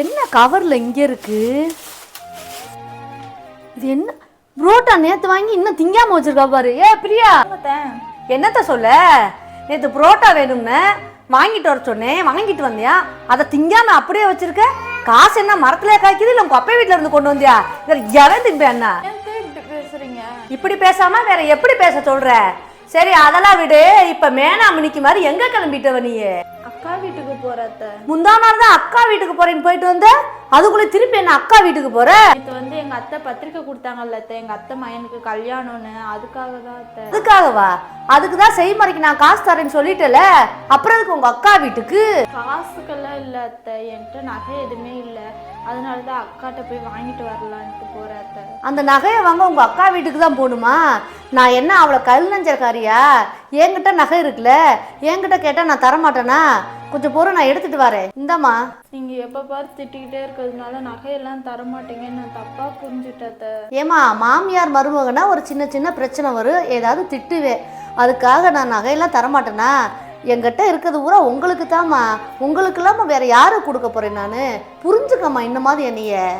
என்ன கவர்ல இங்க இருக்கு? இது என்ன? புரோட்டா நேத்து வாங்கி இன்னும் திங்காம வச்சிருக்கா பாரு. ஏ பிரியா. என்னத்த சொல்ல? நேத்து புரோட்டா வேணும்னு வாங்கிட்டு வர சொன்னேன். வாங்கிட்டு வந்தியா? அதை திங்காம அப்படியே வச்சிருக்க? காசு என்ன மரத்துல காய்க்குது? இல்ல உங்க அப்பா வீட்டுல இருந்து கொண்டு வந்தியா? வேற எவன் திம்பேன் என்ன இப்படி பேசுறீங்க இப்படி பேசாம வேற எப்படி பேச சொல்ற? சரி அதெல்லாம் விடு. இப்ப மேனாமணிக்கு மாதிரி எங்க கிளம்பிட்டவ நீ அக்கா வீட்டுக்கு போறத முந்தா நாள் தான் அக்கா வீட்டுக்கு போறேன்னு போயிட்டு வந்த? அதுக்குள்ள திருப்பி என்ன அக்கா வீட்டுக்கு போற? நேத்து வந்து எங்க அத்தை பத்திரிக்கை கொடுத்தாங்கல்ல அத்தை. எங்க அத்தை மயனுக்கு கல்யாணம்னு. அதுக்காக தான் அத்தை. அதுக்காகவா? அதுக்கு தான் செய்முறைக்கு நான் காசு தரேன்னு சொல்லிட்டல. அப்புறம் அதுக்கு உங்க அக்கா வீட்டுக்கு? காசுக்கெல்லாம் இல்ல அத்தை. என்கிட்ட நகை எதுவுமே இல்ல. அதனால தான் அக்காட்ட போய் வாங்கிட்டு வரலான்ட்டு போறேன் அத்தை. அந்த நகையை வாங்க உங்க அக்கா வீட்டுக்கு தான் போகணுமா? நான் என்ன அவளை கல் நஞ்சக்காரியா? என்கிட்ட நகை இருக்குல்ல என்கிட்ட கேட்டா நான் தரமாட்டேனா? கொஞ்சம் பொருள் நான் எடுத்துட்டு வரேன். இந்தாம்மா. நீங்க எப்ப பாரு திட்டிக்கிட்டே இருக்கிறதுனால நகையெல்லாம் தர மாட்டீங்கன்னு நான் தப்பா புரிஞ்சுட்டேன். ஏமா மாமியார் மருமகனா ஒரு சின்ன சின்ன பிரச்சனை வரும். ஏதாவது திட்டுவேன். அதுக்காக நான் நகையெல்லாம் தரமாட்டேனா? என்கிட்ட இருக்கிறது பூரா உங்களுக்கு தாம்மா உங்களுக்கு இல்லாமல் வேற யாருக்கு கொடுக்க போறேன் நான்? புரிஞ்சுக்கம்மா இந்த மாதிரி என்னைய.